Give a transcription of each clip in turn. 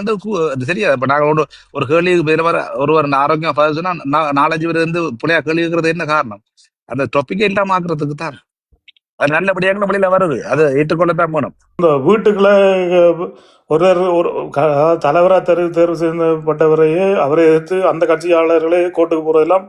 வந்து சரியா இப்ப நாங்க ஒன்று ஒரு கேள்விக்கு பேர் வர ஒருவர் ஆரோக்கியம் பதில் நாலஞ்சு பேர் வந்து பிள்ளையா கேள்வி கேட்கறது என்ன காரணம்? அந்த டாபிக்கே இல்லாம ஆக்குறதுக்கு தான். அது நல்லபடியாக வெளியில வருது. அது ஏற்றுக்கொள்ளத்தான் போனோம் இந்த வீட்டுக்குள்ள ஒருவர் ஒரு தலைவராக தேர்வு தேர்வு செய்யப்பட்டவரையே அவரை எதிர்த்து அந்த கட்சியாளர்களே கோர்ட்டுக்கு போறதெல்லாம்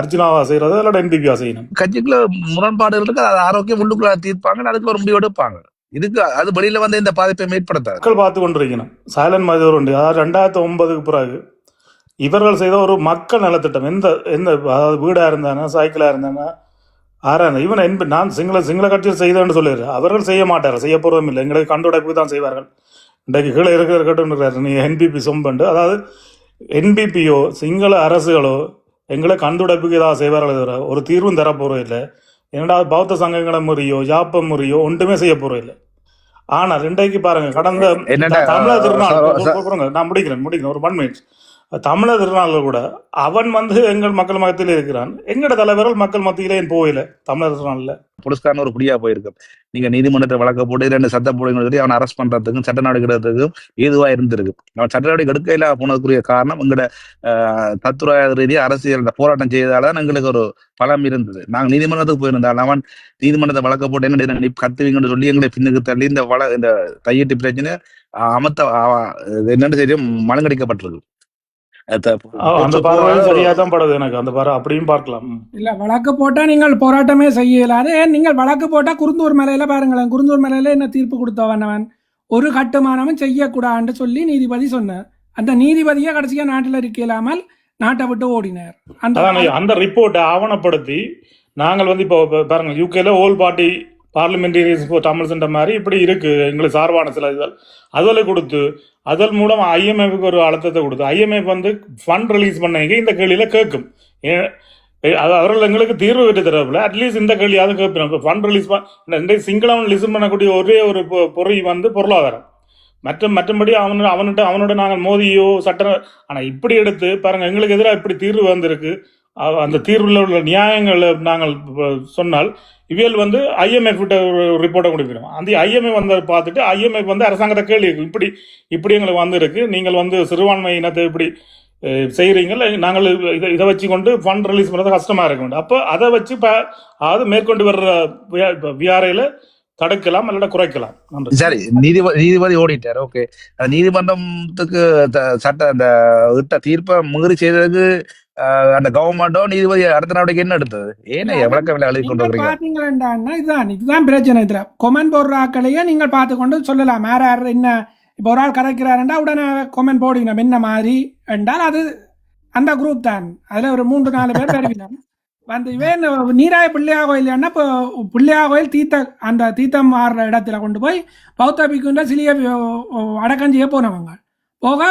அர்ஜுனாவா செய்யறது இல்லாட்ட என்பிபியா செய்யணும்? கட்சிக்குள்ள முரண்பாடுகள் இருக்கு? அது ஆரோக்கியம் உள்ளுக்குள்ள தீர்ப்பாங்க அதுக்கு ஒரு முடிவு எடுப்பாங்க. இதுக்கு அது வழியில வந்து இந்த பாதிப்பை மேற்படுத்த மக்கள் பார்த்து கொண்டிருக்கணும். சைலன் மதிவர் உண்டு. அதாவது ரெண்டாயிரத்தி ஒன்பதுக்கு பிறகு இவர்கள் செய்த ஒரு மக்கள் நலத்திட்டம். எந்த எந்த அதாவது வீடா இருந்தானா சைக்கிளா இருந்தானா ஆறா இவன் என்ப நான் சிங்கள சிங்கள கட்சியில் செய்தேன்னு சொல்லிடுறேன் அவர்கள் செய்ய மாட்டார்கள் செய்ய போகிறதும் இல்லை. எங்களுக்கு கண்டுடைப்பு தான் செய்வார்கள். இன்றைக்கு கீழே இருக்கிற இருக்கட்டும் நீ என்பிபி சொம்பண்டு. அதாவது என்பிபியோ சிங்கள அரசுகளோ எங்களை கண்டுடைப்புக்கு ஏதாவது செய்வார்கள் ஒரு தீர்வும் தரப்போகிறோம் இல்லை இரண்டாவது பௌத்த சங்கங்களை முறையோ யாப்ப முறையோ ஒன்றுமே செய்ய போறோம் இல்லை ஆனா ரெண்டைக்கு பாருங்க கடந்த என்னடா, தமிழர் திருநாள் நான் முடிக்கிறேன் முடிக்கிறேன் ஒரு ஒன் மினிட் தமிழர் திருநாளில் கூட அவன் வந்து எங்கள் மக்கள் மத்தியில் இருக்கிறான். எங்கட தலைவர்கள் மக்கள் மத்தியிலே என் போயில தமிழர் திருநாளில். புலிஸ்காரன் ஒரு புடியா போயிருக்கு நீங்க நீதிமன்றத்தை வழக்க போட்டு ரெண்டு சட்ட போடுங்கன்னு சொல்லி அவனை அரெஸ்ட் பண்றதுக்கும் சட்ட நடவடிக்கை எடுக்கிறதுக்கும் ஏதுவா இருந்திருக்கு. அவன் சட்ட நடவடிக்கை எடுக்க போனதுக்குரிய காரணம் எங்கட தத்துவ ரீதியாக அரசியல் போராட்டம் செய்ததால தான் எங்களுக்கு ஒரு பலம் இருந்தது. நாங்கள் நீதிமன்றத்துக்கு போயிருந்தால் அவன் நீதிமன்றத்தை வழக்க போட்டு என்ன கத்துவீங்கன்னு சொல்லி எங்களை பின்னுக்கு தள்ளி இந்த வள இந்த தையீட்டு பிரச்சனை அமத்த ஆஹ், தெரியும் மலங்கடிக்கப்பட்டிருக்கு அந்த பார்வை சரியா தான் படுது எனக்கு. அந்த பார்வை அப்படியும் பார்க்கலாம். இல்ல வழக்கு போட்டா நீங்கள் போராட்டமே செய்ய இயலாது ஏன் நீங்கள் வழக்கு போட்டா குருந்தூர் மலையில பாருங்களேன். குருந்தூர் மலையில என்ன தீர்ப்பு கொடுத்தவன் அவன்? ஒரு கட்டுமானமும் செய்யக்கூடாதுன்னு சொல்லி நீதிபதி சொன்னார். அந்த நீதிபதியை கடைசியா நாட்டில் இருக்க இல்லாமல் நாட்டை விட்டு ஓடினார். அந்த அந்த ரிப்போர்ட்டை ஆவணப்படுத்தி நாங்கள் வந்து இப்போ இப்போ பாருங்க யூகேல ஓல் பார்ட்டி பார்லிமெண்டரிஸ் ஃபார் தமிழ்ஸ்ன்ற மாதிரி இப்படி இருக்குது எங்களுக்கு சார்பான சில இதழ் அதில் கொடுத்து அதன் மூலம் ஐஎம்எஃப்க்கு ஒரு அழுத்தத்தை கொடுத்து ஐஎம்எஃப் வந்து ஃபண்ட் ரிலீஸ் பண்ணீங்க இந்த கேள்வியில் கேட்கும். ஏ, அது அவர்கள் எங்களுக்கு தீர்வு பெற்று தரப்பில்ல அட்லீஸ்ட் இந்த கேள்வியாவது கேட்போம் இப்போ ஃபண்ட் ரிலீஸ் பண்ண சிங்களவன் லிசன் பண்ணக்கூடிய ஒரே ஒரு பொ- பொறி வந்து பொருளாதாரம். மற்ற மற்றபடி அவனு அவன்கிட்ட அவனோட நாங்கள் மோதியோ சட்ட ஆனால் இப்படி எடுத்து பாருங்கள் எங்களுக்கு எதிராக இப்படி தீர்வு வந்திருக்கு. அந்த தீர்வில் உள்ள நியாயங்களை நாங்கள் சொன்னால் இவியல் வந்து ஐஎம்எஃப் கிட்ட ஒரு ரிப்போர்ட்டை கொடுக்கணும். அந்த ஐஎம்எஃப் வந்து பார்த்துட்டு ஐஎம்எஃப் வந்து அரசாங்கத்தை கேள்வி இப்படி இப்படி எங்களுக்கு வந்திருக்கு. நீங்கள் வந்து சிறுபான்மை இனத்தை இப்படி செய்கிறீங்கள நாங்கள் இதை இதை வச்சு கொண்டு ஃபண்ட் ரிலீஸ் பண்ணுறது கஷ்டமாக இருக்க வேண்டும். அப்போ அதை வச்சு ப அதாவது மேற்கொண்டு வர்ற விஆரையில் தடுக்கலாம் அல்லது குறைக்கலாம். சரி நீதிபதி நீதிபதி ஓடிட்டார். ஓகே. நீதிமன்றத்துக்கு த- சட்ட அந்த இட்ட தீர்ப்பை மீறி செய்ததுக்கு அந்த கவர்மெண்டோ நீதிபதி அடுத்த நடவடிக்கை என்ன எடுத்தது? ஏன்னா விளக்கம் இல்லை எழுதி கொண்டு வரீங்க இதுதான் இதுதான் பிரச்சனை இதுல. கொமெண்ட் போடுற ஆக்களையே நீங்கள் பார்த்து கொண்டு சொல்லலாம். யார் யார் என்ன இப்போ ஒரு ஆள் கதைக்கிறாருண்டா உடனே கொமெண்ட் போடுங்க. என்ன மாதிரி என்றால் அது அந்த குரூப் தான். அதுல ஒரு மூன்று நாலு பேர் வருவினோம் வந்து இவன் நீராய பிள்ளையா கோயில் இப்போ பிள்ளையா கோயில் தீர்த்த அந்த தீர்த்தம் மாறுற இடத்துல கொண்டு போய் பௌத்த பிக்குன்ற சிலிய அடக்கம் செய்ய போனவங்க. போக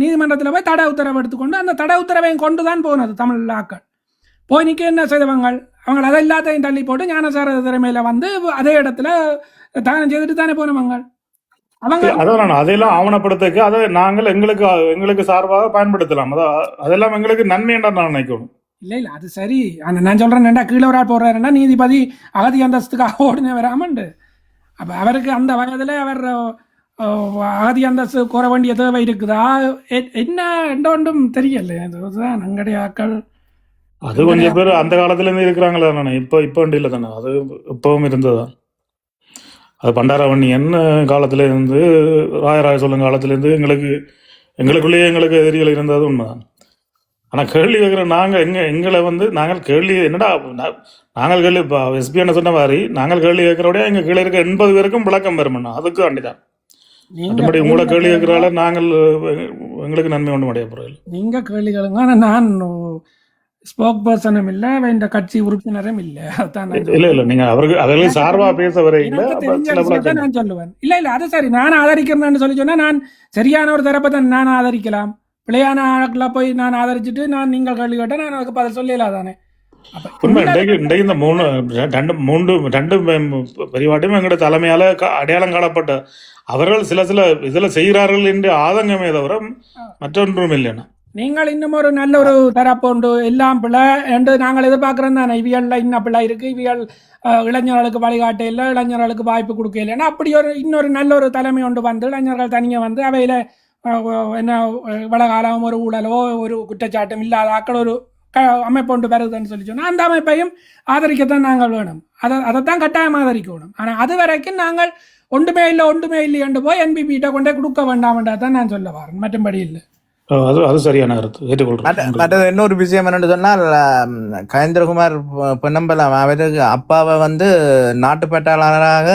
நீதிமன்றத்துல போய் தடை உத்தரவு எடுத்துக்கொண்டு அந்த தடை உத்தரவையும் கொண்டு தான் போனது தமிழ் ஆக்கள் போய் நிற்க என்ன செய்தவங்க அவங்க அதை எல்லாத்தையும் தள்ளி போட்டு ஞானசார திறமையில வந்து அதே இடத்துல தானம் செய்துட்டு தானே போனவங்க அவங்க அதான் நான் அதையெல்லாம் ஆவணப்படுத்தக்கு அதை நாங்கள் எங்களுக்கு எங்களுக்கு சார்பாக பயன்படுத்தலாம். அதான் அதெல்லாம் எங்களுக்கு நன்மை என்று நான் நினைக்கணும். இல்ல இல்ல அது சரி. ஆனா நான் சொல்றேன் ரெண்டா கீழே ஒரு ஆள் போடுறாருன்னா நீதிபதி அகதி அந்தஸ்துக்காக ஓடின வராமண்டு அப்ப அவருக்கு அந்த வயதுல அவர் ஆதி அந்தஸ்து கோர வேண்டிய தேவை இருக்குதா? என்ன எந்த ஒன்றும் தெரியல அதுதான் அங்கடைய ஆக்கள் அது கொஞ்சம் பேர் அந்த காலத்துல இருந்து இருக்கிறாங்களே தானே. இப்போ இப்போ இல்லை தானே. அது இப்பவும் இருந்ததுதான் அது பண்டாரவண்ணியன் காலத்துல இருந்து ராயராய சொல்லும் காலத்துல இருந்து எங்களுக்கு எங்களுக்குள்ளேயே எங்களுக்கு எதிரிகள் இருந்தது உண்மைதான் ஆனா கேள்வி கேட்குற நாங்க எங்க எங்களை வந்து நாங்கள் கேள்வி என்னடா நாங்கள் கேள்வி இப்போ எஸ்பி என்ன சொன்ன மாதிரி நாங்கள் கேள்வி கேட்கறோட எங்க கீழே இருக்க எண்பது பேருக்கும் விளக்கம் பெறுமண்ணா அதுக்கு வேண்டிதான். மற்றபடி கேள்வி கேட்கறால நாங்கள் எங்களுக்கு நன்மை ஒன்றும் அடைய போறதில்லை நீங்க கேள்விகளுங்க. ஆனா நான் ஸ்போக் பர்சனும் இல்ல இந்த கட்சி உறுப்பினரும் இல்ல. அதான் இல்ல இல்ல நீங்க அவருக்கு அவர்களுக்கு சார்பா பேச விளக்கம் நான் சொல்லுவேன். இல்ல இல்ல அது சரி. நான் ஆதரிக்கிறேன்னு சொல்லி சொன்னா நான் சரியான ஒரு தரப்பை தான் நான் ஆதரிக்கலாம். பிள்ளையான ஆட்களை போய் நான் ஆதரிச்சுட்டு நான் நீங்கள் கேள்வி கேட்டா நான் அதுக்கு பதில் சொல்லலாம் தானே இன்றைக்கு இந்த மூணு ரெண்டு மூன்று ரெண்டு பெரியவாட்டையும் எங்களோட தலைமையால அடையாளம் காணப்பட்ட அவர்கள் சில சில இதுல செய்கிறார்கள் என்று ஆதங்கமே தவிர மற்றொன்றும் இல்லைன்னா நீங்கள் இன்னும் ஒரு நல்ல ஒரு தரப்பு உண்டு. எல்லாம் பிள்ளை என்று நாங்கள் எதிர்பார்க்கிறோம் தானே. இவியல்ல இன்னும் பிள்ளை இருக்கு. இவியல் இளைஞர்களுக்கு வழிகாட்ட இல்லை இளைஞர்களுக்கு வாய்ப்பு கொடுக்க இல்லைன்னா அப்படி ஒரு இன்னொரு நல்ல ஒரு தலைமை ஒன்று வந்து இளைஞர்கள் தனியாக வந்து அவையில என்ன இவ்வளவு காலம் ஒரு ஊழலோ ஒரு குற்றச்சாட்டும் இல்லாத ஆக்கள் ஒரு க அமைப்பு ஒன்று வருதுன்னு சொல்லி சொன்னால் அந்த அமைப்பையும் ஆதரிக்கத்தான் நாங்கள் வேணும். அதை அதைத்தான் கட்டாயம் ஆதரிக்கணும். ஆனால் அது வரைக்கும் நாங்கள் ஒன்றுமே இல்லை ஒன்றுமே இல்லை என்று போய் என்பிபிகிட்ட கொண்டே கொடுக்க வேண்டாம்ன்றா தான் நான் சொல்ல வரேன். மற்றபடி இல்லை. அது அது சரியான கருத்து. மற்ற ஏற்றுக்கொள்றேன் மற்றது இன்னொரு விஷயம் என்னன்னு சொன்னால் கயேந்திரகுமார் பொன்னம்பலம் அவருக்கு அப்பாவை வந்து நாட்டு பற்றாளராக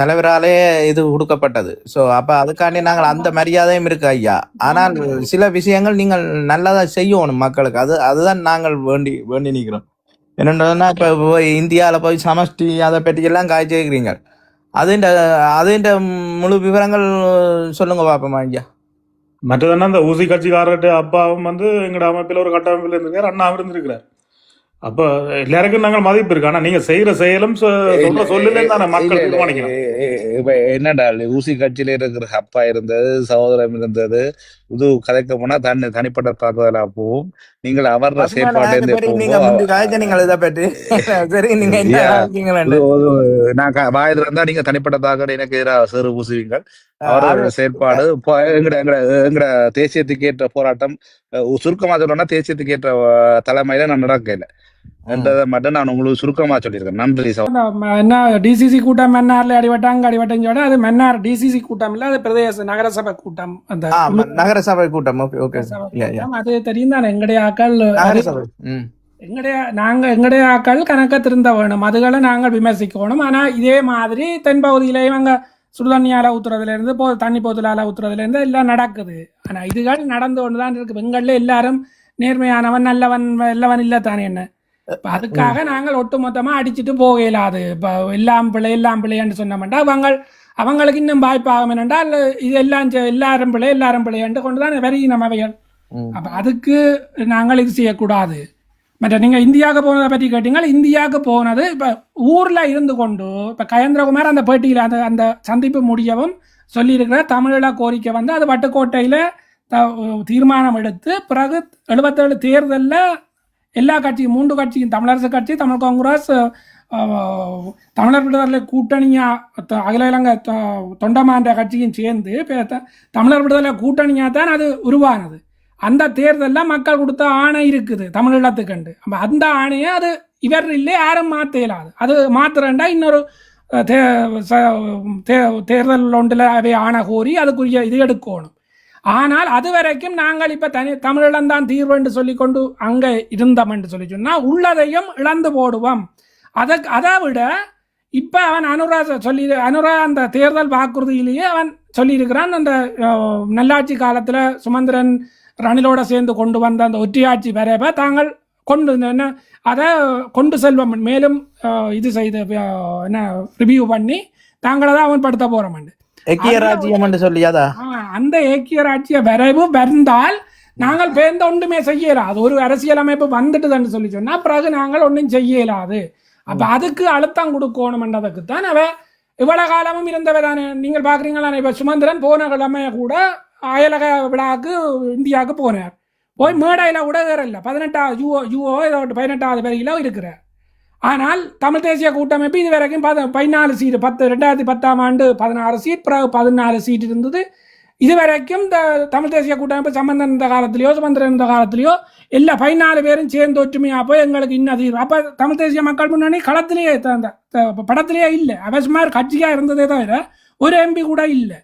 தலைவராலே இது கொடுக்கப்பட்டது. ஸோ அப்ப அதுக்காண்டி நாங்கள் அந்த மரியாதையும் இருக்கு ஐயா. ஆனால் சில விஷயங்கள் நீங்கள் நல்லதா செய்யணும் மக்களுக்கு. அது அதுதான் நாங்கள் வேண்டி வேண்டி நிற்கிறோம். என்னென்னா இப்போ போய் இந்தியாவில் போய் சமஷ்டி அதை பற்றி எல்லாம் காய்ச்சிருக்கிறீங்க அதுண்ட அதுண்ட முழு விவரங்கள் சொல்லுங்க பாப்போமா ஐயா. மற்றது என்ன அந்த ஊசி கட்சிக்காரர்கிட்ட அப்பாவும் வந்து எங்களோட அமைப்பில் ஒரு கட்டமைப்பில் இருந்திருக்கார் அண்ணாவும் இருந்திருக்கிறார். அப்போ எல்லாருக்கும் நாங்கள் மதிப்பு இருக்கு. ஆனால் நீங்கள் செய்கிற செயலும் சொ- சொல்ற சொல்லுலே தானே மக்கள் இப்ப என்னடா ஊசி கட்சியில இருக்கிற அப்பா இருந்தது சகோதரம் இருந்தது இது கதைக்க போனா தனி தனிப்பட்ட தாக்குதலா போகும் நீங்கள் அவர வாயில இருந்தா நீங்க தனிப்பட்ட தாக்கல் எனக்கு எதிராக சேறு பூசுவீங்க அவரோட செயற்பாடு எங்கட எங்கட எங்கட தேசியத்துக்கு ஏற்ற போராட்டம் சுருக்கமா சொல்லணும்னா தேசியத்துக்கு ஏற்ற தலைமையில நான் நடக்கல என்றதை மட்டும் நான் உங்களுக்கு சுருக்கமா சொல்லியிருக்கேன். நன்றி சகோதரர். அந்த ம- என்ன டிசிசி கூட்டம் மன்னார்ல அடிவட்டாங்க அடிவட்டங்க விட அது மன்னார் டிசிசி கூட்டம் இல்ல அது பிரதேச நகரசபை கூட்டம். அந்த நகரசபை கூட்டம். ஓகே. அது தெரியும் தானே எங்களுடைய ஆக்கள் எங்களுடைய நாங்க எங்களுடைய ஆக்கள் கணக்க திருந்த வேணும். அதுகளை நாங்கள் விமர்சிக்கணும். ஆனா இதே மாதிரி தென்பகுதியிலேயும் அங்க சுடுதண்ணியால ஊத்துறதுல இருந்து போ தண்ணி போத்தலால ஊத்துறதுல இருந்து எல்லாம் நடக்குது. ஆனா இதுகள் நடந்து தான் இருக்கு. பெண்கள்ல எல்லாரும் நேர்மையானவன் நல்லவன் நல்லவன் இல்ல தானே என்ன? அதுக்காக நாங்கள் ஒட்டுமொத்தமா அடிச்சுட்டு போக இயலாது இப்ப எல்லாம் பிள்ளை எல்லாம் பிள்ளைன்னு சொன்னோம்னா அவங்க அவங்களுக்கு இன்னும் வாய்ப்பாகும் என்னென்றால் இது எல்லாம் எல்லாரும் பிள்ளை எல்லாரும் பிள்ளைன்ட்டு கொண்டு தான் வரி நம்ம அவைகள். அப்ப அதுக்கு நாங்கள் இது செய்யக்கூடாது. மற்ற நீங்க இந்தியாவுக்கு போனதை பற்றி கேட்டீங்க இந்தியாவுக்கு போனது இப்ப ஊர்ல இருந்து கொண்டு இப்ப கயேந்திரகுமார் அந்த பேட்டியில அந்த அந்த சந்திப்பு முடியவும் சொல்லியிருக்கிற தமிழீழ கோரிக்கை வந்து அது வட்டுக்கோட்டையில த- தீர்மானம் எடுத்து பிறகு எழுபத்தேழு தேர்தலில் எல்லா கட்சியும் மூன்று கட்சியும் தமிழரசு கட்சி தமிழ் காங்கிரஸ் தமிழர் விடுதலை கூட்டணியா த- அகில இலங்கை தொண்டமான்ற கட்சியும் சேர்ந்து தமிழர் விடுதலை கூட்டணியாக தான் அது உருவானது. அந்த தேர்தலில் மக்கள் கொடுத்த ஆணை இருக்குது தமிழீழத்துக்கண்டு அப்ப அந்த ஆணையை அது இவர் இல்லை யாரும் மாற்ற இயலாது. அது மாத்திரண்டா இன்னொரு தே ச- தே- தேர்தல் ஒன்றில் அவை ஆணை கோரி அதுக்குரிய இது எடுக்கணும். ஆனால் அது வரைக்கும் நாங்கள் இப்போ தனி தமிழீழம் தான் தீர்வு என்று சொல்லிக்கொண்டு அங்கே இருந்தோம் என்று சொல்லி சொன்னால் உள்ளதையும் இழந்து போடுவோம். அதை அதை விட இப்போ அவன் அனுரா சொல்லி அனுரா அந்த தேர்தல் வாக்குறுதியிலேயே அவன் சொல்லியிருக்கிறான் அந்த நல்லாட்சி காலத்தில் சுமந்திரன் ரணிலோட சேர்ந்து கொண்டு வந்த அந்த ஒற்றியாட்சி வரைவ தாங்கள் கொண்டு என்ன அதை கொண்டு செல்வம். மேலும் இது செய்து என்ன ரிவ்யூ பண்ணி தாங்களை தான் அவன் படுத்த போறோம் எக்கிய ராஜ்யம் என்று சொல்லியாதா அந்த ஏக்கிய ராஜ்ய வரைவு வந்தால் நாங்கள் பேர்ந்த ஒன்றுமே செய்யலாது ஒரு அரசியல் அமைப்பு வந்துட்டுதுன்னு சொல்லி சொன்னா பிறகு நாங்கள் ஒன்றும் செய்யலாது. அப்ப அதுக்கு அழுத்தம் கொடுக்கணும்ன்றதுக்கு தான் அவ இவ்வளவு காலமும் இருந்தவர் தானே நீங்கள் பாக்குறீங்களா இப்ப சுமந்திரன் போன கிழமைய கூட அயலக விழாவுக்கு இந்தியாவுக்கு போனார் போய் மேடையில கூட இல்லை பதினெட்டாவது யூஓ யூஓ ஒரு பதினெட்டாவது வரையில இருக்கிறார். ஆனால் தமிழ் தேசிய கூட்டமைப்பு இது வரைக்கும் பத பதினாலு சீட் பத்து ரெண்டாயிரத்தி பத்தாம் ஆண்டு பதினாறு சீட் பிறகு பதினாலு சீட் இருந்தது. இது வரைக்கும் இந்த தமிழ் தேசிய கூட்டமைப்பு சம்பந்தன் இருந்த காலத்திலேயோ சுமந்திரன் இருந்த காலத்திலேயோ எல்லா பதினாலு பேரும் சேர்ந்து ஒற்றுமையாக போய் எங்களுக்கு இன்னும் தீர்வு அப்போ தமிழ் தேசிய மக்கள் முன்னணி களத்திலேயே படத்திலேயே இல்லை. அவன் கட்சியாக இருந்ததே தவிர ஒரு எம்பி கூட இல்லை.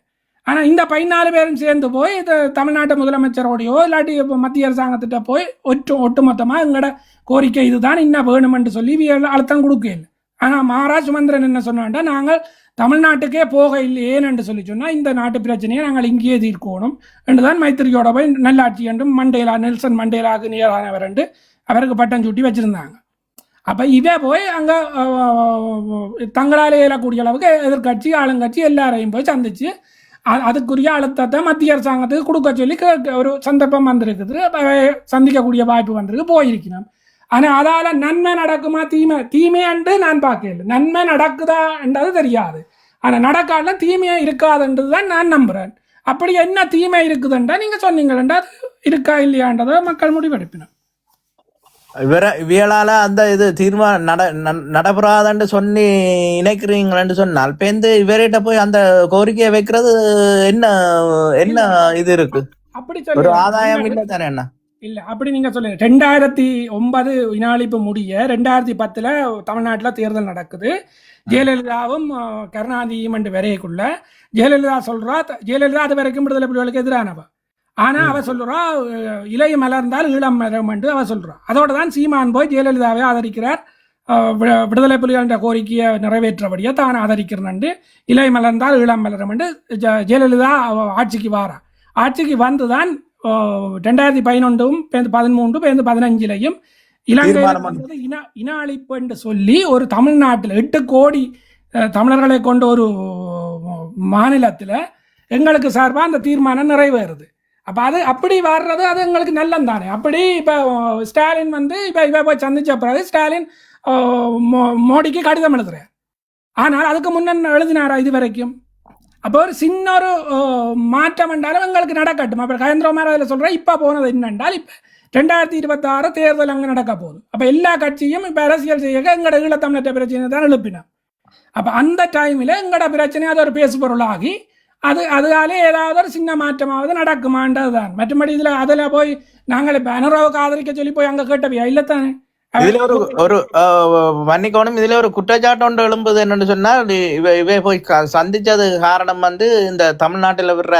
ஆனால் இந்த பதினாலு பேரும் சேர்ந்து போய் இது தமிழ்நாட்டு முதலமைச்சரோடையோ இல்லாட்டி மத்திய அரசாங்கத்திட்ட போய் ஒற்று ஒட்டுமொத்தமாக எங்களோட கோரிக்கை இதுதான் இன்னும் வேணுமென்று சொல்லி அழுத்தம் கொடுக்கல ஆனால் மகாராஜ் மந்திரன் என்ன சொன்னான்டா நாங்கள் தமிழ்நாட்டுக்கே போக இல்லையேன்னு என்று சொல்லி சொன்னால் இந்த நாட்டு பிரச்சனையை நாங்கள் இங்கேயே தீர்க்கணும் என்று தான் மைத்திரியோட போய் நல்லாட்சி என்றும் மண்டேலா நெல்சன் மண்டேலாவுக்கு நியரானவர் என்று அவருக்கு பட்டம் சூட்டி வச்சிருந்தாங்க. அப்போ இவே போய் அங்கே தங்களால் இயலக்கூடிய அளவுக்கு எதிர்க்கட்சி ஆளுங்கட்சி எல்லாரையும் போய் சந்திச்சு அதுக்குரிய அழுத்தத்தை மத்திய அரசாங்கத்துக்கு கொடுக்க சொல்லி ஒரு சந்தர்ப்பம் வந்திருக்குது. சந்திக்கக்கூடிய வாய்ப்பு வந்திருக்கு போயிருக்கணும் ஆனால் அதால நன்மை நடக்குமா தீமை தீமையன்று நான் பார்க்கல. நன்மை நடக்குதா என்றது தெரியாது. ஆனால் நடக்காத தீமையா இருக்காதுன்றது தான் நான் நம்புறேன். அப்படி என்ன தீமை இருக்குதுன்றா நீங்க சொன்னீங்களா? அது இருக்கா இல்லையான்றதை மக்கள் முடிவெடுப்பினர் இவர இவியலால அந்த இது தீர்மானம் நட நடைபெறாதன்னு சொல்லி இணைக்கிறீங்களேன்னு சொன்னால் பேருந்து இவர்கிட்ட போய் அந்த கோரிக்கையை வைக்கிறது என்ன என்ன இது இருக்கு? அப்படி ஒரு ஆதாயம் இல்லை தானே என்ன? இல்ல அப்படி நீங்க சொல்லுங்க. ரெண்டாயிரத்தி ஒன்பது வினாளிப்பு முடிய ரெண்டாயிரத்தி பத்துல தமிழ்நாட்டுல தேர்தல் நடக்குது. ஜெயலலிதாவும் கருணாநிதியும் என்று வரையக்குள்ள ஜெயலலிதா சொல்றா ஜெயலலிதா அது வரைக்கும் விடுதலை புலிகளுக்கு எதிரானவ. ஆனா அவ சொல்றா இலை மலர்ந்தால் ஈழம் மலரும் என்று அவ சொல்றா. அதோட தான் சீமான் போய் ஜெயலலிதாவை ஆதரிக்கிறார். விடுதலை புலிகளின் கோரிக்கையை நிறைவேற்றபடியே தான் ஆதரிக்கிறேன் இலை மலர்ந்தால் ஈழம் மலரும் என்று ஜெயலலிதா ஆட்சிக்கு வாரா. ஆட்சிக்கு வந்துதான் அஹ், ரெண்டாயிரத்தி பதினொன்றும் பேருந்து பதிமூன்று பேருந்து பதினஞ்சிலையும் இலங்கையில் வந்தது இன இன அழிப்பு என்று சொல்லி ஒரு தமிழ்நாட்டில் எட்டு கோடி தமிழர்களை கொண்ட ஒரு மாநிலத்தில் எங்களுக்கு சார்பாக அந்த தீர்மானம் நிறைவேறுது. அப்போ அது அப்படி வர்றது அது எங்களுக்கு நல்லம் தானே. அப்படி இப்போ ஸ்டாலின் வந்து இப்போ இப்போ போய் சந்திச்ச பிறகு ஸ்டாலின் மோ- மோடிக்கு கடிதம் எழுதுறார். ஆனால் அதுக்கு முன்ன எழுதினாரா இது வரைக்கும்? அப்போ ஒரு சின்ன ஒரு மாற்றம் என்றாலும் எங்களுக்கு நடக்கட்டும். அப்போ கயந்திரமார் அதில் சொல்கிறேன் இப்போ போனது என்னென்றால் இப்போ ரெண்டாயிரத்தி இருபத்தாறு தேர்தல் அங்கே நடக்க போகுது. அப்போ எல்லா கட்சியும் இப்போ அரசியல் செய்ய எங்களோட ஈழத்தமிழற்ற பிரச்சனை தான் எழுப்பினோம் அப்போ அந்த டைமில் எங்களோட பிரச்சனை அது ஒரு பேசுபொருளாகி அது அதனாலே ஏதாவது ஒரு சின்ன மாற்றமாவது நடக்குமான்றது தான் மற்றபடி இதில் அதில் போய் நாங்கள் இப்போ அனுராவுக்கு ஆதரிக்க சொல்லி போய் அங்கே கேட்டவியா இல்லைத்தானே? இதுல ஒரு ஒரு மன்னிக்கணும் இதுல ஒரு குற்றச்சாட்டு ஒன்று எழும்புது என்னன்னு சொன்னால் இவ இவ போய் சந்திச்சது காரணம் வந்து இந்த தமிழ்நாட்டில் விடுற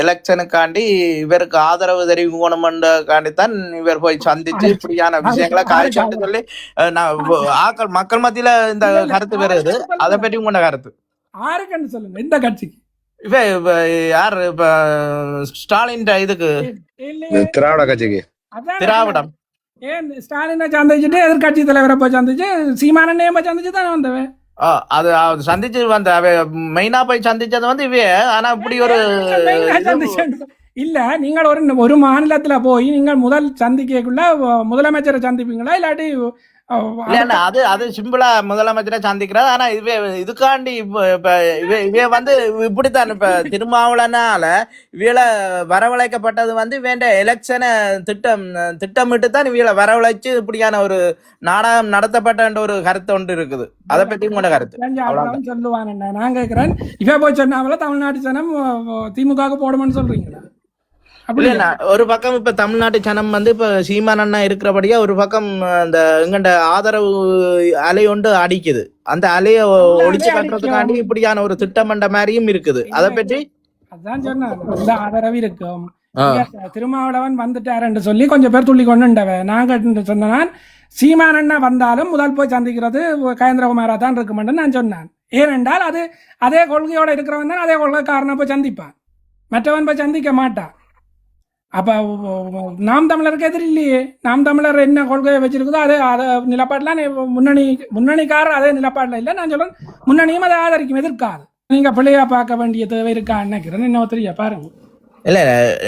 எலெக்ஷனுக்காண்டி இவருக்கு ஆதரவு தெரிவிக்கணும்ன்றக்காண்டி தான் இவர் போய் சந்திச்சு இப்படியான விஷயங்களை காய்ச்சாட்டு சொல்லி நான் ஆக்கள் மக்கள் மத்தியில இந்த கருத்து வருது அதை பற்றி உங்களோட கருத்து? ஆருக்குன்னு சொல்லுங்க? இந்த கட்சிக்கு? இவ யார் இப்ப ஸ்டாலின் இதுக்கு? திராவிட கட்சிக்கு. அதான். திராவிடம். ஏன் ஸ்டாலினை சந்திச்சுட்டு எதிர்கட்சி தலைவரை போய் சந்திச்சு சீமானே போய் சந்திச்சு தானே வந்தவன் ஆ, அது சந்திச்சு வந்த அவ மெயினா போய் சந்திச்சது வந்து இவ ஆனா இப்படி ஒரு இல்ல நீங்கள் ஒரு ஒரு மாநிலத்துல போய் நீங்கள் முதல் சந்திக்கக்குள்ள முதலமைச்சரை சந்திப்பீங்களா இல்லாட்டி அது அது சிம்பிளா முதலமைச்சரை சந்திக்கிறது ஆனா இவ இதுக்காண்டி இப்ப இவ வந்து இப்படித்தான். இப்ப திருமாவளனால இவள வரவழைக்கப்பட்டது வந்து வேண்ட எலெக்ஷனை திட்டம் திட்டமிட்டு தான் இவள வரவழைச்சு இப்படியான ஒரு நாடகம் நடத்தப்பட்ட ஒரு கருத்து ஒன்று இருக்குது. அதை பத்தி உங்களோட கருத்து. சொல்லுவான் நான் கேட்கிறேன் இவ போய் சொன்னாவில தமிழ்நாட்டு ஜனம் திமுக போடுமென்னு சொல்றீங்களா? அப்படி இல்ல நான் ஒரு பக்கம் இப்ப தமிழ்நாட்டு சனம் வந்து இப்ப சீமான் அண்ணா இருக்கிறபடியா ஒரு பக்கம் அந்த எங்கண்ட ஆதரவு அலை ஒன்று அடிக்குது. அந்த அலைய ஒழிச்சு கட்டுறதுக்காண்டி இப்படியான ஒரு திட்டமண்ட மாதிரியும் இருக்குது. அதை பற்றி? அதான் சொன்னேன் ஆதரவு இருக்கும். திருமாவளவன் வந்துட்டாருன்னு சொல்லி கொஞ்சம் பேர் துள்ளி கொண்டுண்டவன். நாங்க சொன்னான் சீமான் அண்ணா வந்தாலும் முதல் போய் சந்திக்கிறது கயந்திரகுமாரா தான் இருக்குமென்று நான் சொன்னேன். ஏனென்றால் அது அதே கொள்கையோட இருக்கிறவன் தான் அதே கொள்கைக்காரனை போய் சந்திப்பான். மற்றவன் போய் சந்திக்க மாட்டான். அப்ப நாம் தமிழருக்கு எதிர் இல்லையே. நாம் தமிழர் என்ன கொள்கையை வச்சிருக்குதோ அதே அதை நிலப்பாடுலாம் நீ- முன்னணி முன்னணிக்காரர் அதே நிலப்பாடுல இல்லை. நான் சொல்றேன் முன்னணியும் அதை ஆதரிக்கும் எதிர்க்காது. நீங்க பிள்ளையா பார்க்க வேண்டிய தேவை இருக்கா நினைக்கிறேன் என்ன தெரிய பாருங்க. இல்ல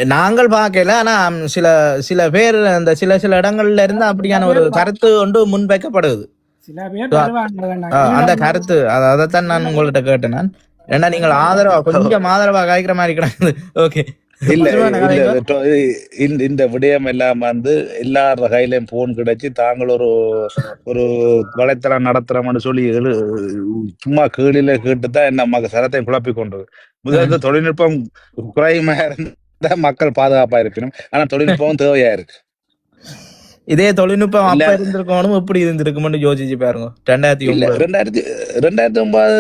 நாங்கள் பார்க்கல. ஆனா சில சில பேர் அந்த சில சில இடங்கள்ல இருந்து அப்படியான ஒரு கருத்து ஒன்று முன்வைக்கப்படுது. அந்த கருத்து அத- அதைத்தான் நான் உங்கள்கிட்ட கேட்டேன் நான். ஏன்னா நீங்கள் ஆதரவா கொஞ்சம் ஆதரவா காய்க்கிற மாதிரி கிடக்குது ஓகே. இல்ல இந்த இந்த விடயம் எல்லாம் வந்து எல்லார் கையிலயும் போன் கிடைச்சு தாங்கள் ஒரு ஒரு வலைத்தளம் நடத்துறோம்னு சொல்லி சும்மா கீழில கேட்டுதான் என்ன சரத்தை குழப்பி கொண்டது. முதல்ல தொழில்நுட்பம் குறையுமா இருந்தா மக்கள் பாதுகாப்பா இருப்பினும் ஆனா தொழில்நுட்பம் தேவையா இருக்கு. இதே தொழில்நுட்பம் அப்ப. இருந்திருக்கணும் எப்படி இருந்திருக்கும்னு யோசிச்சு பாருங்க. ரெண்டாயிரத்தி ஒன்பது. ரெண்டாயிரத்தி ரெண்டாயிரத்தி ஒன்பது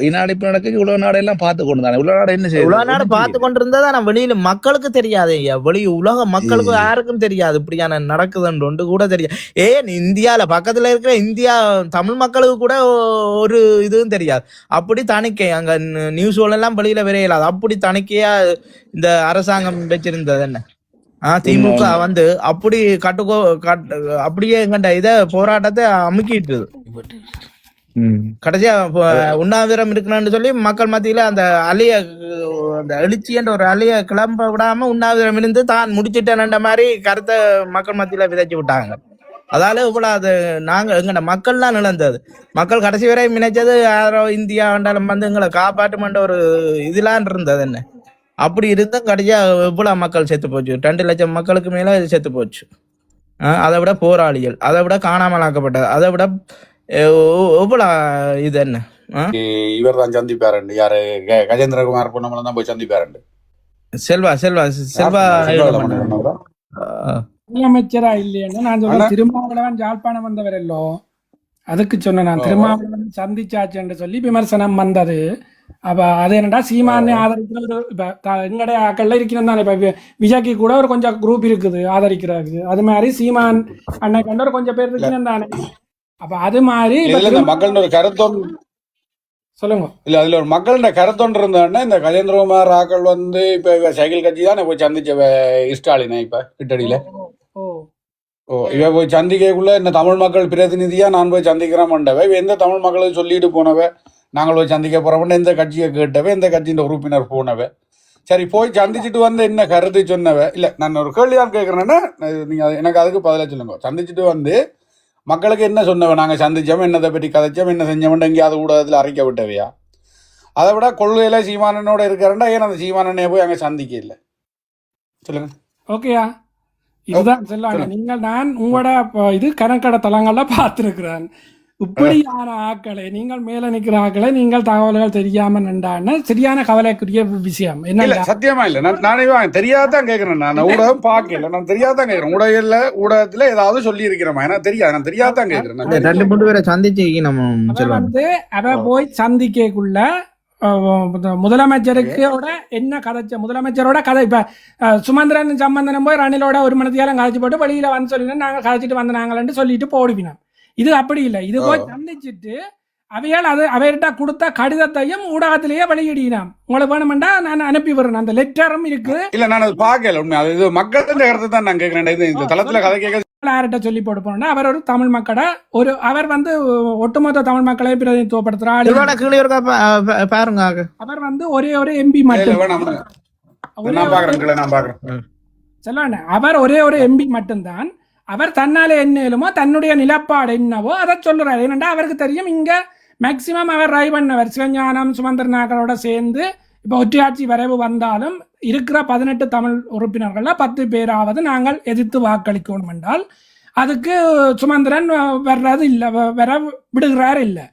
இனாடிப்பு நடக்கு உலக நாடு எல்லாம் பார்த்து கொண்டு தானே உலக நாடு என்ன உலக நாடு செய்யுது பார்த்து கொண்டிருந்தா ஆனா வெளியில மக்களுக்கு தெரியாது ஐயா. வெளி உலக மக்களுக்கு ம். யாருக்கும் தெரியாது இப்படியான நடக்குதுன்னு ஒன்று கூட தெரியாது. ஏன் இந்தியால பக்கத்துல இருக்கிற இந்தியா தமிழ் மக்களுக்கு கூட ஒரு இதுவும் தெரியாது. அப்படி தணிக்கை அங்க நியூஸ் எல்லாம் வெளியில விரையலாது அப்படி தணிக்கையா இந்த அரசாங்கம் வச்சிருந்தது என்ன? திமுக. வந்து அப்படி கட்டுக்கோ கட்டு அப்படியே எங்கண்ட இத போராட்டத்தை அமுக்கிட்டு ம். கடைசியா உண்ணாவிரம் இருக்கணும்னு சொல்லி மக்கள் மத்தியில அந்த அலைய அந்த எழுச்சின்ற ஒரு அலைய கிளம்ப விடாம உண்ணாவிரம் இருந்து தான் முடிச்சிட்டேன்ற மாதிரி கருத்தை மக்கள் மத்தியில விதைச்சு விட்டாங்க அதால இவ்வளவு அது நாங்க எங்கட மக்கள்லாம் இழந்தது மக்கள் கடைசி வரை நினைச்சது யாரோ இந்தியா வந்தாலும் வந்து எங்களை காப்பாற்றுமென்ற ஒரு இதெல்லாம் இருந்தது என்ன அப்படி இருந்தும் கடைசியா இவ்வளவு மக்கள் செத்து போச்சு. ரெண்டு லட்சம் மக்களுக்கு மேல செத்து போச்சு. அதை விட போராளிகள் அதை விட காணாமலாக்கப்பட்டது அதை விட எவ்- எவ்வளவு இது என்ன? இவர் தான் சந்திப்பாருண்டு யாரு? க- கஜேந்திரகுமார் பொன்னமலம் தான் போய் சந்திப்பாருண்டு செல்வா செல்வா செல்வா முதலமைச்சரா இல்லையன்னு நான் சொல்ல திருமாவளவன் யாழ்ப்பாணம் வந்தவர் இல்லோ. அதுக்கு சொன்னேன் நான். திருமாவளவன் சந்திச்சாச்சுன்னு சொல்லி விமர்சனம் வந்தது. அப்ப அது என்னடா சீமானே ஆதரிக்கிற ஒரு இப்ப எங்கடைய ஆக்கள்ல இருக்கிறது தானே இப்ப விஜய்க்கு கூட ஒரு கொஞ்சம் குரூப் இருக்குது ஆதரிக்கிறாரு அது மாதிரி சீமான் அன்னை ஒரு கொஞ்சம் பேர் இருக்கிறது தானே. அப்ப அது மாதிரி மக்கள் ஒரு கருத்தொன்று சொல்லுங்க. இல்ல அதுல ஒரு மக்களோட கருத்தொன்று இருந்தாருன்னா இந்த கஜேந்திரகுமார் ஆக்கள் வந்து இப்ப சைக்கிள் கட்சி தானே போய் சந்திச்ச ஸ்டாலினை இப்ப கிட்டடியில ஓ இவ போய் சந்திக்கக்குள்ள இந்த தமிழ் மக்கள் பிரதிநிதியா நான் போய் சந்திக்கிறேன் மண்டவ இவ எந்த தமிழ் மக்களும் சொல்லிட்டு போனவ? நாங்கள் போய் சந்திக்க போறோம்னு எந்த கட்சியை கேட்டவ எந்த கட்சியின் உறுப்பினர் போனவ சரி போய் சந்திச்சுட்டு வந்து என்ன கருத்து சொன்னவ இல்ல நான் ஒரு கேள்வி தான் கேட்கறேன்னா நீங்க அது- எனக்கு அதுக்கு பதிலா சொல்லுங்க. சந்திச்சுட்டு வந்து மக்களுக்கு என்ன சொன்னவ நாங்க சந்திச்சோம் என்னதை பற்றி கதைச்சோம் என்ன செஞ்சோம் எங்கேயாவது ஊடகத்தில் அறிக்கை விட்டவையா? அதை விட கொள்கையில சீமானனோட இருக்கிறேன்டா ஏன் அந்த சீமானனைய போய் அங்க சந்திக்க இல்லை? சொல்லுங்க. ஓகேயா இதுதான் சொல்லாங்க. நீங்கள் நான் உங்களோட இது கணக்கட தளங்கள்ல பார்த்திருக்கிறேன். இப்படியான ஆக்களை? நீங்கள் மேல நிக்கிற ஆக்களை நீங்கள் தகவல்கள் தெரியாம நின்றான்னு சரியான கவலைக்குரிய விஷயம். இல்ல என்ன சத்தியமா இல்ல. நான் தெரியாதான் கேக்குறேன் நான். ஊடகம் பார்க்கல. நான் தெரியாதான் கேக்குறேன். ஊடகத்துல ஊடகத்துல ஏதாவது சொல்லி இருக்கிறேன் எனக்கு தெரியாது. நான் தெரியாதான் கேக்குறேன். ரெண்டு மூணு பேரை சந்திச்சு நம்ம வந்து அவ போய் சந்திக்கக்குள்ள முதலமைச்சருக்கோட என்ன கதைச்ச? முதலமைச்சரோட கதை. இப்ப சுமந்திரன் சம்பந்தனம் போய் ரணிலோட ஒரு மணத்தியாலும் கதைச்சு போட்டு வெளியில வந்து சொல்லிட்டு நாங்க கதைச்சிட்டு வந்த நாங்களேன்னு சொல்லிட்டு போடுவினோம் இது அப்படி இல்லை. இது போய் சந்திச்சுட்டு அவையால் அது அவையிட்ட கொடுத்த கடிதத்தையும் ஊடகத்திலேயே வெளியிடினாம் உங்களுக்கு வேணுமெண்டா நான் அனுப்பி விடுறேன். அந்த லெட்டரும் இருக்கு. இல்ல நான் அது பார்க்கல. உண்மை அது மக்கள் கருத்து தான் நான் கேக்குறேன் இது இந்த தளத்துல கதை கேட்க யார்கிட்ட சொல்லி போட்டு போனோம்னா அவர் ஒரு தமிழ் மக்கள ஒரு அவர் வந்து ஒட்டுமொத்த தமிழ் மக்களை பிரதிநிதித்துவப்படுத்துற ஆளு. செல்வாடா கீழே இருக்கா பா- பா- பாருங்க. அவர் வந்து ஒரே ஒரு எம்பி மட்டும். சொல்லுவானே அவர் ஒரே ஒரு எம்பி மட்டும்தான். அவர் தன்னால் என்ன இயலுமோ தன்னுடைய நிலப்பாடு என்னவோ அதை சொல்லுறாரு. ஏனென்றா அவருக்கு தெரியும் இங்கே மேக்சிமம் அவர் ரை பண்ணவர் சிவஞானம் சுமந்திரநாகரோட சேர்ந்து இப்போ ஒற்றையாட்சி வரைவு வந்தாலும் இருக்கிற பதினெட்டு தமிழ் உறுப்பினர்களில் பத்து பேராவது நாங்கள் எதிர்த்து வாக்களிக்கணும் என்றால் அதுக்கு சுமந்திரன் வர்றது இல்லை வர விடுகிறார் இல்லை.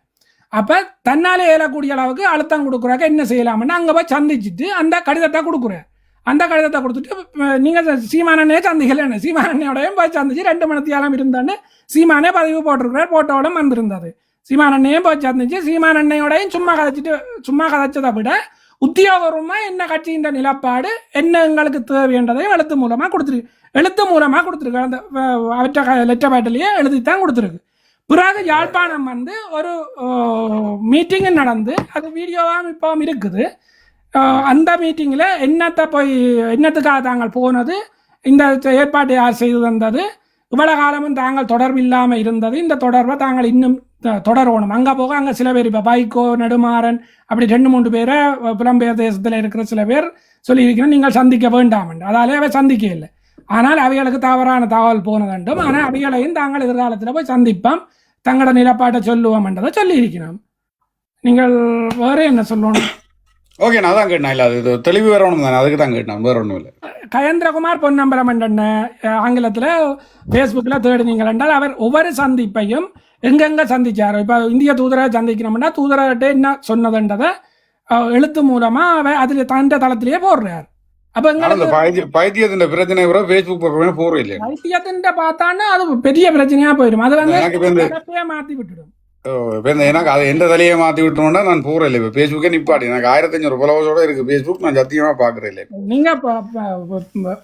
அப்போ தன்னாலே இயலக்கூடிய அளவுக்கு அழுத்தம் கொடுக்குறாக்க என்ன செய்யலாம்னு அங்கே போய் சந்திச்சுட்டு அந்த கடிதத்தை கொடுக்குறேன் அந்த கடிதத்தை கொடுத்துட்டு நீங்கள் நீங்க சீமானனே சந்திக்கல சீமானனையோடையும் போய் சந்திச்சு ரெண்டு மணத்தியாலம் இருந்தான்னு சீமானே பதிவு போட்டிருக்கிறார் போட்டோடும் வந்திருந்தது. சீமானண்ணையும் போய் சந்திச்சு சீமானண்ணையோடையும் சும்மா கதைச்சிட்டு சும்மா கதைச்சதை விட உத்தியோகபூர்வமாக என்ன கட்சியின் நிலப்பாடு என்ன எங்களுக்கு தேவைன்றதையும் எழுத்து மூலமாக கொடுத்துருக்கு எழுத்து மூலமாக கொடுத்துருக்கு. அந்த அவற்ற லெட்டர் பேட்டிலேயே தான் கொடுத்துருக்கு. பிறகு யாழ்ப்பாணம் வந்து ஒரு மீட்டிங்கு நடந்து அது வீடியோவாக இப்போ இருக்குது. அந்த மீட்டிங்கில் என்னத்தை போய் என்னத்துக்காக தாங்கள் போனது? இந்த ஏற்பாடு யார் செய்து தந்தது? இவ்வளவு காலமும் தாங்கள் தொடர்பு இல்லாமல் இருந்தது. இந்த தொடர்பை தாங்கள் இன்னும் தொடரணும். அங்கே போக அங்கே சில பேர் இப்போ பைக்கோ நெடுமாறன் அப்படி ரெண்டு மூன்று பேரை புலம்பெயர் தேசத்தில் இருக்கிற சில பேர் சொல்லியிருக்கிறேன். நீங்கள் சந்திக்க வேண்டாம் என்று. அதாலே அவை சந்திக்க இல்லை. ஆனால் அவைகளுக்கு தவறான தகவல் போன வேண்டும் ஆனால் அவைகளையும் தாங்கள் எதிர்காலத்தில் போய் சந்திப்போம். தங்களோட நிலப்பாட்டை சொல்லுவோம் என்றதை சொல்லியிருக்கிறோம். நீங்கள் வேறு என்ன சொல்லணும்? ஓகே நான் தான் கேட்டேன். இல்ல அது தெளிவு வரணும் தானே அதுக்கு தான் கேட்டேன். வேற ஒண்ணும் இல்ல. கயேந்திரகுமார் பொன்னம்பலம் என்ன ஆங்கிலத்தில் ஃபேஸ்புக்கில் தேடினீங்கள் என்றால் அவர் ஒவ்வொரு சந்திப்பையும் எங்கெங்க சந்திச்சார்? இப்போ இந்திய தூதரை சந்திக்கணும்னா தூதர்கிட்ட என்ன சொன்னதுன்றதை எழுத்து மூலமா அவர் அதில் தண்ட தளத்திலேயே போடுறார். பைத்தியத்தின் பிரச்சனை கூட ஃபேஸ்புக் பக்கமே போறோம் இல்லையா வைத்தியத்தின் பார்த்தான்னா அது பெரிய பிரச்சனையா போயிடும். அது வந்து மாத்தி விட்டுடும். எனக்கு அதை எந்த தலையை மாத்தி விட்டோம்னா நான் போறேன் இல்லை. இப்போ ஃபேஸ்புக்கே நிப்பாடி எனக்கு ஆயிரத்தி அஞ்சூறு ஃபாலோவர்ஸோட இருக்கு. ஃபேஸ்புக் நான் சத்தியமா பாக்குறேன் இல்லை. நீங்க இப்போ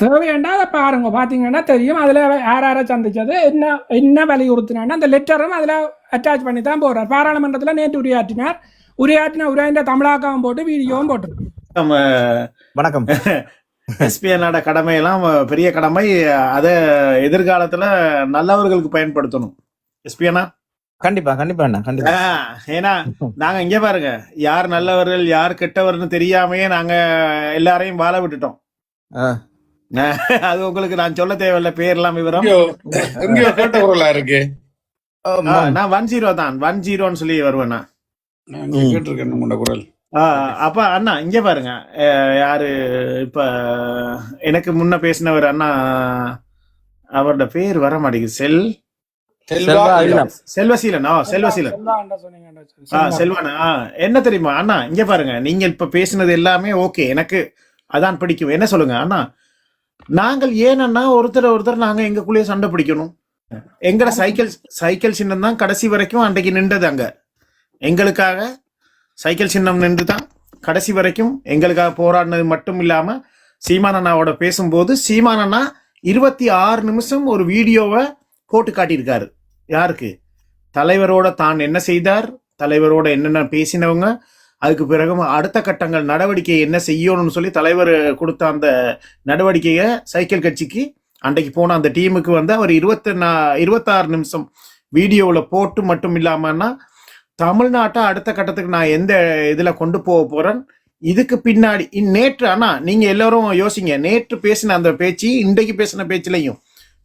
தேவையாண்டா அதை பாருங்க. பார்த்தீங்கன்னா தெரியும். அதில் யார் யாரை சந்திச்சது என்ன என்ன வலியுறுத்தினான்னா அந்த லெட்டரும் அதில் அட்டாச் பண்ணி தான் போடுறார். பாராளுமன்றத்தில் நேற்று உரையாற்றினார். உரையாற்றின உரையின் தமிழாக்கம் போட்டு வீடியோவும் போட்டிருக்கு. நம்ம வணக்கம். எஸ்பிஎனோட கடமையெல்லாம் பெரிய கடமை. அதை எதிர்காலத்துல நல்லவர்களுக்கு பயன்படுத்தணும். எஸ்பிஎனா கண்டிப்பா கண்டிப்பா அண்ணா கண்டிப்பா. ஏன்னா நாங்க இங்க பாருங்க. யார் நல்லவர்கள் யார் கெட்டவர்னு தெரியாமையே நாங்க எல்லாரையும் வாழ விட்டுட்டோம். அது உங்களுக்கு நான் சொல்ல தேவையில்ல பேர்லாம் விவரம். இருக்கு? நான் ஒன் ஜீரோ தான் ஒன் ஜீரோன்னு சொல்லி இங்க கேட்டிருக்கேன் அப்ப அண்ணா இங்க பாருங்க. யாரு இப்ப எனக்கு முன்ன பேசினவர் அண்ணா அவரோட பேர் வர மாட்டேங்குது. செல். செல்வசீலன் செல்வசீலன் செல்வன் என்ன தெரியுமா அண்ணா இங்க பாருங்க நீங்க இப்ப பேசினது எல்லாமே ஓகே எனக்கு அதான் பிடிக்கும். என்ன சொல்லுங்க அண்ணா? நாங்கள் ஏனன்னா ஒருத்தர் ஒருத்தர் நாங்க எங்களுக்குள்ளேயே சண்டை பிடிக்கணும்? எங்கட சைக்கிள் சைக்கிள் சின்னம் தான் கடைசி வரைக்கும் அன்றைக்கு நின்றது அங்க. எங்களுக்காக சைக்கிள் சின்னம் நின்று தான் கடைசி வரைக்கும் எங்களுக்காக போராடினது மட்டும் இல்லாம சீமான் அண்ணாவோட பேசும்போது சீமான் அண்ணா இருபத்தி ஆறு நிமிஷம் ஒரு வீடியோவை போட்டு காட்டியிருக்காரு. யாருக்கு? தலைவரோட தான் என்ன செய்தார்? தலைவரோட என்னென்ன பேசினவங்க? அதுக்கு பிறகு அடுத்த கட்டங்கள் நடவடிக்கை என்ன செய்யணும்னு சொல்லி தலைவர் கொடுத்த அந்த நடவடிக்கையை சைக்கிள் கட்சிக்கு அன்றைக்கு போன அந்த டீமுக்கு வந்து அவர் இருபத்தி நா இருபத்தாறு நிமிஷம் வீடியோவில் போட்டு மட்டும் இல்லாமன்னா தமிழ்நாட்டை அடுத்த கட்டத்துக்கு நான் எந்த இதில் கொண்டு போக போகிறேன் இதுக்கு பின்னாடி நேற்று ஆனால் நீங்கள் எல்லோரும் யோசிங்க நேற்று பேசின அந்த பேச்சு இன்றைக்கு பேசின பேச்சுலையும்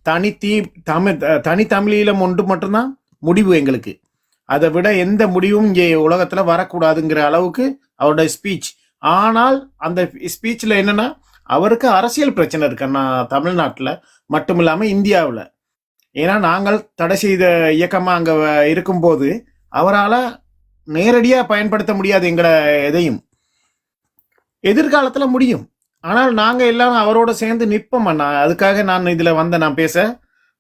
தனி தீ தமிழ் தனி தமிழீழம் ஒன்று மட்டும்தான் முடிவு எங்களுக்கு. அதை விட எந்த முடிவும் இங்கே உலகத்தில் வரக்கூடாதுங்கிற அளவுக்கு அவரோட ஸ்பீச் ஆனால் அந்த ஸ்பீச்சில் என்னன்னா அவருக்கு அரசியல் பிரச்சனை இருக்கு அண்ணா தமிழ்நாட்டில் மட்டும் இல்லாமல் இந்தியாவில். ஏன்னா நாங்கள் தடை செய்த இயக்கமாக அங்கே இருக்கும்போது அவரால் நேரடியாக பயன்படுத்த முடியாது எங்களை எதையும். எதிர்காலத்தில் முடியும். ஆனால் நாங்க எல்லாரும் அவரோட சேர்ந்து நிற்போம் அண்ணா. அதுக்காக நான் இதுல வந்த நான் பேச.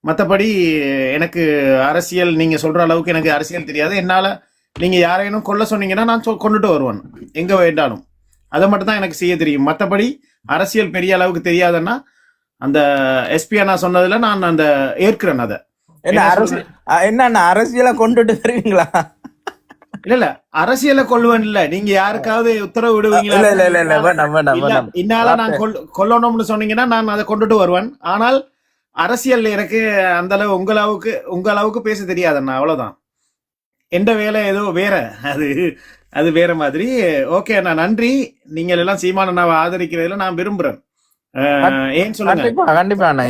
மற்றபடி எனக்கு அரசியல் நீங்க சொல்ற அளவுக்கு எனக்கு அரசியல் தெரியாது. என்னால நீங்க யாரையும் கொல்ல சொன்னீங்கன்னா நான் கொண்டுட்டு வருவேன். எங்க வேண்டாலும். அதை மட்டும் தான் எனக்கு செய்ய தெரியும். மற்றபடி அரசியல் பெரிய அளவுக்கு தெரியாதுன்னா அந்த எஸ்பி அண்ணா சொன்னதுல நான் அந்த ஏற்கிறேன் அதை. என்ன அரசியல் என்ன அரசியலை கொண்டுட்டு வருவீங்களா? இல்ல இல்ல. அரசியலை கொள்ளுவேன் இல்ல. நீங்க யாருக்காவது உத்தரவு விடுவீங்களா? இன்னால நான் கொல்- கொல்லணும்னு சொன்னீங்கன்னா நான் அதை கொண்டுட்டு வருவேன். ஆனால் அரசியல் எனக்கு அந்த அளவு உங்க அளவுக்கு உங்க அளவுக்கு பேச தெரியாதுண்ணா அவ்வளவுதான். எந்த வேலை ஏதோ வேற. அது அது வேற மாதிரி. ஓகே அண்ணா. நன்றி. நீங்கள் எல்லாம் சீமான அண்ணாவை ஆதரிக்கிறதுல நான் விரும்புறேன். ஏன் சொல்லுங்க.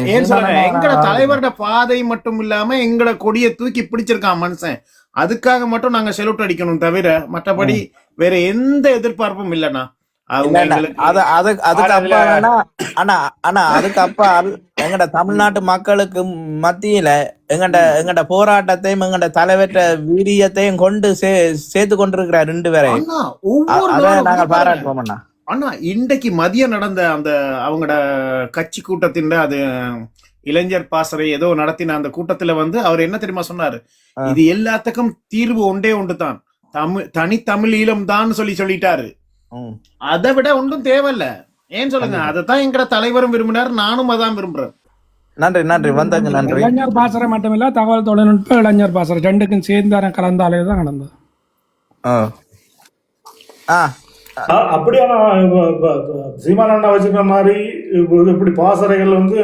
ஏன் சொல்லுங்க? எங்கட தலைவரோட பாதை மட்டும் இல்லாம எங்கட கொடியை தூக்கி பிடிச்சிருக்கான் மனுஷன். அதுக்காக மட்டும் நாங்க செலவுட் அடிக்கணும் தவிர மற்றபடி வேற எந்த எதிர்பார்ப்பும் இல்லைண்ணா. எங்கட தமிழ்நாட்டு மக்களுக்கு மத்தியில எங்கட எங்கட போராட்டத்தையும் எங்கட தலைவற்ற வீரியத்தையும் கொண்டு சே சேர்த்து கொண்டிருக்கிறார் ரெண்டு பேரையும். நாங்க. பாராட்டுவோம் அண்ணா அண்ணா இன்றைக்கு மதியம் நடந்த அந்த அவங்களோட கட்சி கூட்டத்தின் அது இளைஞர் பாசறை ஏதோ நடத்தின அந்த கூட்டத்துல வந்து அவர் என்ன தெரியுமா சொன்னாரு. இது எல்லாத்துக்கும் தீர்வு ஒன்றே ஒன்று தான் தமிழ் தனி தமிழ் ஈழம் தான் சொல்லி சொல்லிட்டாரு. அதை விட ஒன்றும் தேவையில்ல. ஏன் சொல்லுங்க. அதைத்தான் எங்கட தலைவரும் விரும்பினார் நானும் அதான் விரும்புறேன். நன்றி நன்றி. வந்தங்க நன்றி. இளைஞர் பாசறை மட்டுமில்ல தகவல் தொழில்நுட்ப இளைஞர் பாசறை. ரெண்டுக்கும் சேர்ந்தார கலந்தாலே தான் நடந்தது. ஆ. அப்படியான சீமான் அண்ணா வச்சிருக்கிற மாதிரி இப்படி பாசறைகள் வந்து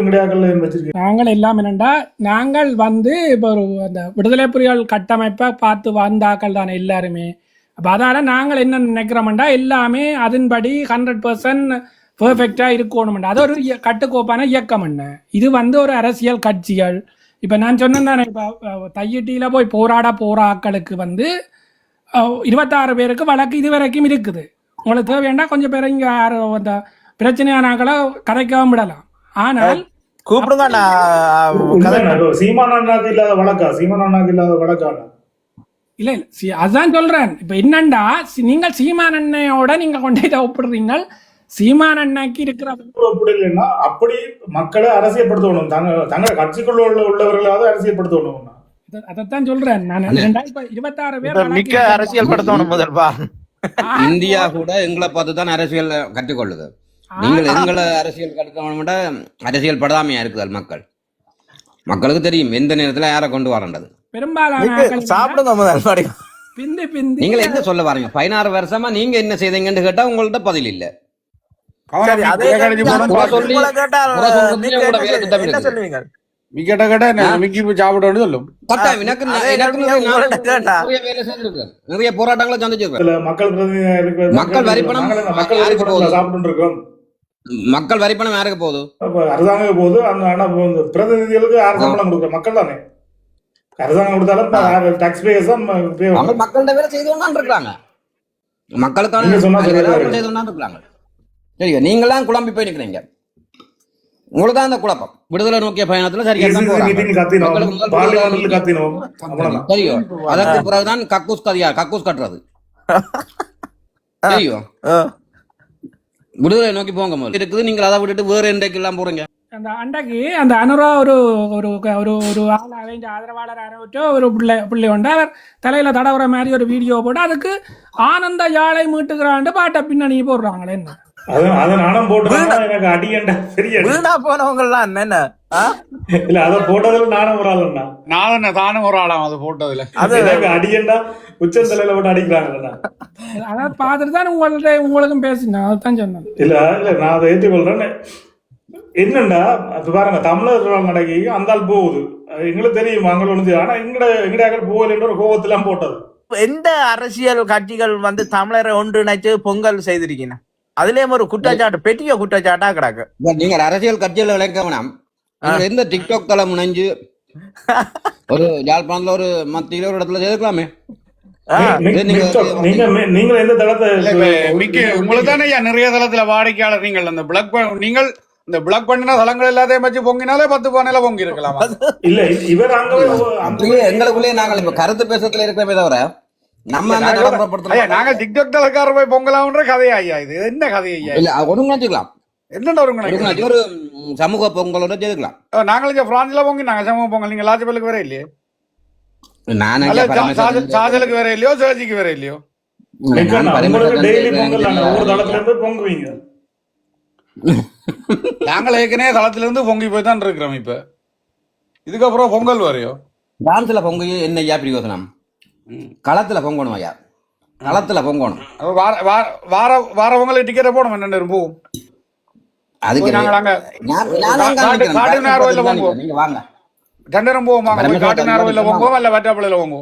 நாங்கள் எல்லாம் என்னண்டா நாங்கள் வந்து இப்போ ஒரு அந்த விடுதலை புலிகள் கட்டமைப்பை பார்த்து வந்தாக்கள் தானே எல்லாருமே. அப்போ அதால் நாங்கள் என்ன நினைக்கிறோம்டா எல்லாமே அதன்படி ஹண்ட்ரட் பர்சன்ட் பெர்ஃபெக்டாக இருக்கணும்டா அது ஒரு இய- கட்டுக்கோப்பான இயக்கம் என்ன? இது வந்து ஒரு அரசியல் கட்சிகள். இப்போ நான் சொன்னேன் தானே இப்போ தையிட்டியில் போய் போராட போகிற ஆக்களுக்கு வந்து இருபத்தாறு பேருக்கு வழக்கு இது வரைக்கும் இருக்குது. உங்களுக்கு தேவையாண்டா கொஞ்சம் பேர் இங்கே அந்த பிரச்சனையான ஆட்களை கதைக்கவும் விடலாம். ஆனால் கூப்பிடுங்க நான் கதை உண்மையா? இப்ப சீமான் அண்ணாக்கு இல்லாத வழக்கா? சீமான் அண்ணாக்கு இல்லாத வழக்கான இல்ல இல்ல அதான் சொல்றேன். இப்ப என்னண்டா நீங்கள் சீமான் அண்ணையோட நீங்க கொண்டு ஒப்பிடுறீங்க சீமான் அண்ணாக்கு இருக்கிற அப்படி இல்லைன்னா அப்படி மக்களை அரசியல்படுத்தணும். தங்க தங்க கட்சிக்குள்ள உள்ள உள்ளவர்களாவது அரசியல்படுத்தணும். அத- அதைத்தான் சொல்றேன். நான் இருபத்தாறு பேர் வழக்கு மிக்க. அரசியல் படுத்தணும் முதல் பா ஆ, இந்தியா கூட எங்களை பார்த்து தான் அரசியல் கற்றுக்கொள்ளுது. நீங்கள் எங்களை அரசியல் கற்றுக்கணும்னா அரசியல் படாமையா இருக்குதல் மக்கள். மக்களுக்கு தெரியும் எந்த நேரத்துல யாரை கொண்டு வரண்டது பெரும்பாலான சாப்பிடுங்க பிந்தி பிந்தி. என்ன சொல்ல வரீங்க? பதினாறு வருஷமா நீங்க என்ன செய்தீங்கன்னு கேட்டா உங்கள்ட்ட பதில் இல்ல. அதே கழிச்சு கேள்வி போனோம் குறை நான் சொல்லி- உங்களை கேட்டால் குறை சொல்றதுலயே மிக்க கூட? மிக்கி போய் சாப்பிடணும்னு சொல்லும் கட்டாயம் எனக்கு. நிறைய வேலை செய்திருக்கேன் நிறைய போராட்டங்களை சந்திச்சிருக்கேன் மக்கள் மக்கள் வரிப்பணம் மக்கள் போகுது? வரிப்பணம் யாருக்கு போகுது அரசாங்கம் அந்த ஆனா பிரதிநிதிகளுக்கு யார் சம்பளம் கொடுக்குற மக்கள் தானே அரசாங்கம் கொடுத்தாலும் டாக்ஸ் பேயர்ஸ் தான் pay அவங்க மக்கள்கிட்ட வேலை செய்து கொண்டு இருக்காங்க மக்களுக்கான. செய்து கொண்டு இருக்காங்க சரி நீங்களாம் குழம்பி போய் நிக்கிறீங்க உங்களுக்கு அந்த குழப்பம் விடுதலை நோக்கிய பயணத்துல சரியா அதற்கு பிறகுதான் கக்கூஸ் கதியா கக்கூஸ் கட்டுறது தெரியும் விடுதலை நோக்கி போங்க இருக்குது நீங்கள் அதை விட்டுட்டு வேற எண்டைக்கு எல்லாம் போறீங்க அந்த அண்டைக்கு அந்த அனுரா ஒரு ஒரு ஒரு ஒரு ஆள் அவைஞ்ச ஆதரவாளர் அனுப்பிட்டு ஒரு பிள்ளை பிள்ளை உண்டு அவர் தலையில தடவுற மாதிரி ஒரு வீடியோ போட்டு அதுக்கு ஆனந்த யாழை மீட்டுக்கிறான்ட்டு பாட்டை பின்னணி போடுறாங்களே என்ன அது அதை வீணா போனவங்க எல்லாம் என்ன ஆ? இல்ல அதை போட்டதுல நானும் ஒரு ஆளுண்ணா நான் தானும் ஒரு ஆளாம் அது போட்டதுல? அது அடியண்டா உச்சந்தலையில போட்டு அடிக்கிறாங்கண்ணா அதாவது பார்த்துட்டு தான் உங்கள்ட்ட உங்களுக்கும் பேசினேன் அதுதான் சொன்னேன். இல்ல இல்ல நான் அதை ஏற்றுக்கொள்றேன் என்னண்டா இப்ப பாருங்க தமிழர் நடக்கி அந்த ஆள் போகுது. அது எங்களுக்கு தெரியும் அங்கே ஒன்று ஆனா எங்கட எங்கட போகலன்ற ஒரு கோவத்தெல்லாம் போட்டது. எந்த அரசியல் கட்சிகள் வந்து தமிழரை ஒன்றிணைச்சு பொங்கல் செய்திருக்கீங்க அதுலயும் ஒரு குற்றச்சாட்டு பெரிய குற்றச்சாட்டா கிடக்கு. நீங்க அரசியல் கட்சியில விளக்க வேணாம். நீங்க எந்த டிக்டாக் தளம் முனைஞ்சு ஒரு யாழ்ப்பாணத்துல ஒரு மத்தியில ஒரு இடத்துல சேர்க்கலாமே ஆ, நீ- இது நீங்க- நீங்க நீங்க நீங்க எந்த தளத்தை நிறைய தளத்துல வாடிக்கையாளர் நீங்கள். அந்த பிளாக் நீங்கள் இந்த பிளாக் பண்ணின தளங்கள் எல்லாத்தையும் வச்சு பொங்கினாலே பத்து பானையில பொங்கி இருக்கலாம் இல்ல இவர் அங்க எங்களுக்குள்ளேயே நாங்கள் இப்ப கருத்து பேசத்துல இருக்கிறமே தவிர நம்ம நாங்க டிக்டாக் தளக்காரர் போய் பொங்கலாம்ன்ற கதையா ஐயா இது? என்ன கதை ஐயா? இல்ல ஒருங்கிணைச்சுக்கலாம். ஒரு ஒருங்கிணைச்சு ஒரு ம், சமூக பொங்கலோட சேர்க்கலாம் நாங்களும் இங்க பிரான்ஸ்ல பொங்கி நாங்க சமூக பொங்கல். நீங்க லாஜபலுக்கு வேற இல்லையே? சாஜலுக்கு வேற இல்லையோ சேர்ச்சிக்கு வேற இல்லையோ? நாங்கள் ஏற்கனவே தளத்துல இருந்து பொங்கி போய் தான் இருக்கிறோம் இப்ப. இதுக்கப்புறம் பொங்கல் வரையோ? டான்ஸ்ல பொங்கி என்ன ஐயா பிரயோசனம்? களத்துல பொங்கணும் ஐயா. களத்துல பொங்கணும். வார வார- வார வார பொங்கல் டிக்கெட்டை போடும் என்ன போகும் அதுக்கு நாங்கள் அங்க நான் நான் அங்க காட்டு- நிக்கிறேன். காட்டு நேரம் இல்ல பரமேஸ்வரன் பொங்குவோம். நீங்க வாங்க. ரெண்டு நேரம் போவோம் வாங்க. போய் பரமேஸ்வரன் காட்டு நேரம் இல்ல வெட்டாப்பிள்ளையில பொங்குவோம்